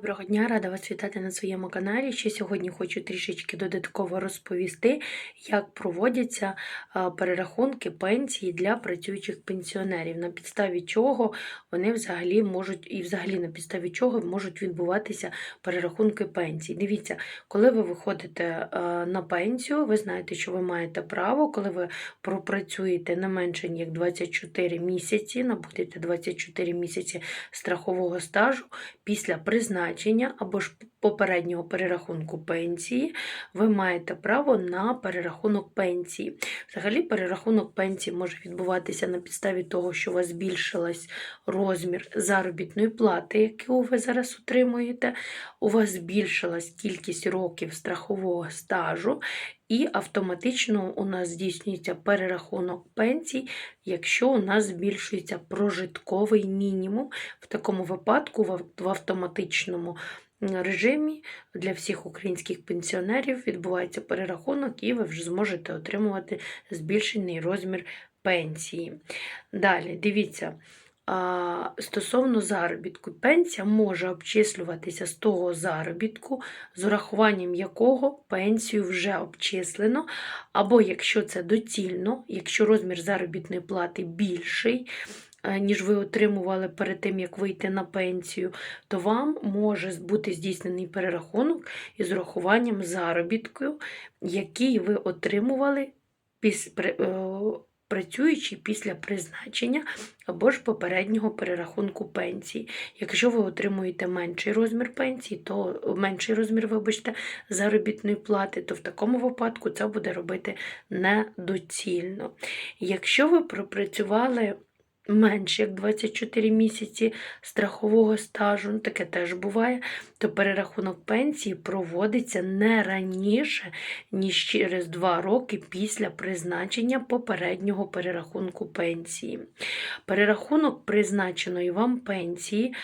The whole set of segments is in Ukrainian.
Доброго дня, рада вас вітати на своєму каналі. Ще сьогодні хочу трішечки додатково розповісти, як проводяться перерахунки пенсії для працюючих пенсіонерів, на підставі чого вони взагалі можуть, і взагалі на підставі чого можуть відбуватися перерахунки пенсій. Дивіться, коли ви виходите на пенсію, ви знаєте, що ви маєте право, коли ви пропрацюєте не менше ніж 24 місяці, набудете 24 місяці страхового стажу після призначення або ж попереднього перерахунку пенсії, ви маєте право на перерахунок пенсії. Взагалі, перерахунок пенсії може відбуватися на підставі того, що у вас збільшилась розмір заробітної плати, яку ви зараз отримуєте, у вас збільшилась кількість років страхового стажу. І автоматично у нас здійснюється перерахунок пенсій, якщо у нас збільшується прожитковий мінімум. В такому випадку в автоматичному режимі для всіх українських пенсіонерів відбувається перерахунок, і ви вже зможете отримувати збільшений розмір пенсії. Далі, дивіться. Стосовно заробітку, пенсія може обчислюватися з того заробітку, з урахуванням якого пенсію вже обчислено, або якщо це доцільно, якщо розмір заробітної плати більший, е, ніж ви отримували перед тим, як вийти на пенсію, то вам може бути здійснений перерахунок із урахуванням заробітку, який ви отримували піс- при- е, працюючи після призначення або ж попереднього перерахунку пенсії. Якщо ви отримуєте менший розмір пенсії, то менший розмір, вибачте, заробітної плати, то в такому випадку це буде робити недоцільно. Якщо ви пропрацювали менше як 24 місяці страхового стажу, ну, таке теж буває, то перерахунок пенсії проводиться не раніше, ніж через 2 роки після призначення попереднього перерахунку пенсії. Перерахунок призначеної вам пенсії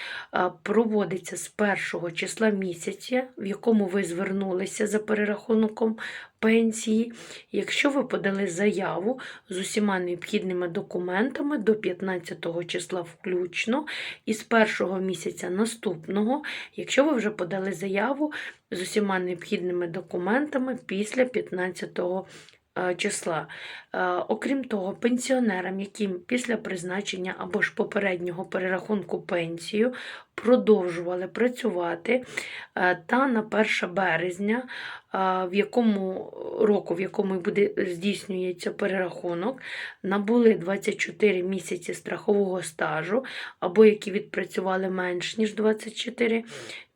проводиться з першого числа місяця, в якому ви звернулися за перерахунком пенсії. Якщо ви подали заяву з усіма необхідними документами до 15 числа включно, і з першого місяця наступного, якщо ви вже подали заяву з усіма необхідними документами після 15 е, числа. Е, Окрім того, пенсіонерам, яким після призначення або ж попереднього перерахунку пенсію продовжували працювати, е, та на 1 березня, в якому року, в якому буде здійснюється перерахунок, набули 24 місяці страхового стажу, або які відпрацювали менш ніж 24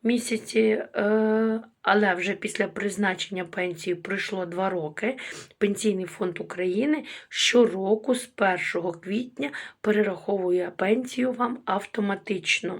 місяці, е, але вже після призначення пенсії пройшло 2 роки. Пенсійний фонд України щороку з 1 квітня перераховує пенсію вам автоматично.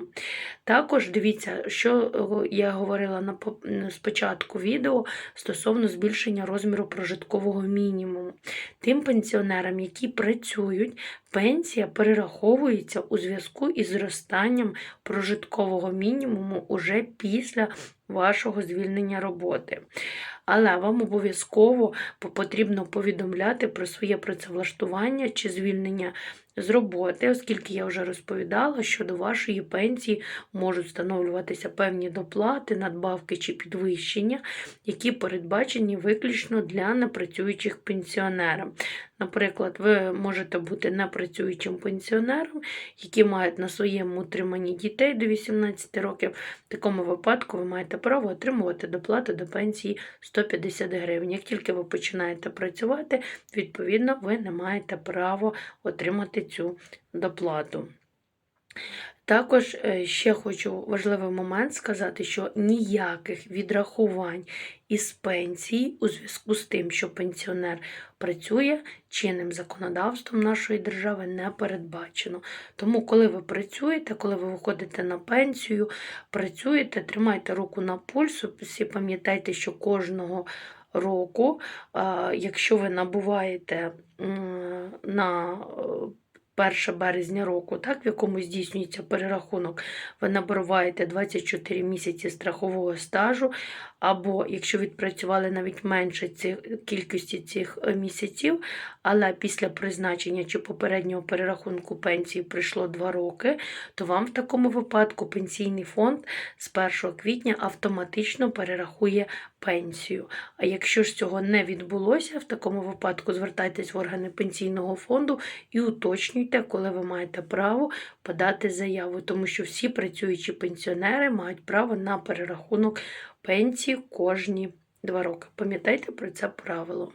Також дивіться, що е, я говорила на спочатку відео стосовно збільшення розміру прожиткового мінімуму. Тим пенсіонерам, які працюють, пенсія перераховується у зв'язку із зростанням прожиткового мінімуму уже після вашого звільнення роботи. Але вам обов'язково потрібно повідомляти про своє працевлаштування чи звільнення з роботи, оскільки я вже розповідала, що до вашої пенсії можуть встановлюватися певні доплати, надбавки чи підвищення, які передбачені виключно для непрацюючих пенсіонерів. Наприклад, ви можете бути непрацюючим пенсіонером, які мають на своєму утриманні дітей до 18 років. В такому випадку ви маєте право отримувати доплату до пенсії 150 гривень. Як тільки ви починаєте працювати, відповідно, ви не маєте право отримати цю доплату. Також е, ще хочу важливий момент сказати, що ніяких відрахувань із пенсії у зв'язку з тим, що пенсіонер працює чинним законодавством нашої держави не передбачено. Тому, коли ви працюєте, коли ви виходите на пенсію, працюєте, тримайте руку на пульсу, всі пам'ятайте, що кожного року, якщо ви набуваєте на е, 1 березня року, так, в якому здійснюється перерахунок, ви набуваєте 24 місяці страхового стажу, або якщо відпрацювали навіть менше цих, кількості цих е, місяців, але після призначення чи попереднього перерахунку пенсії пройшло 2 роки, то вам в такому випадку пенсійний фонд з 1 квітня автоматично перерахує пенсію. А якщо ж цього не відбулося, в такому випадку звертайтесь в органи пенсійного фонду і уточнюйте, коли ви маєте право подати заяву, тому що всі працюючі пенсіонери мають право на перерахунок пенсії кожні два роки. Пам'ятайте про це правило.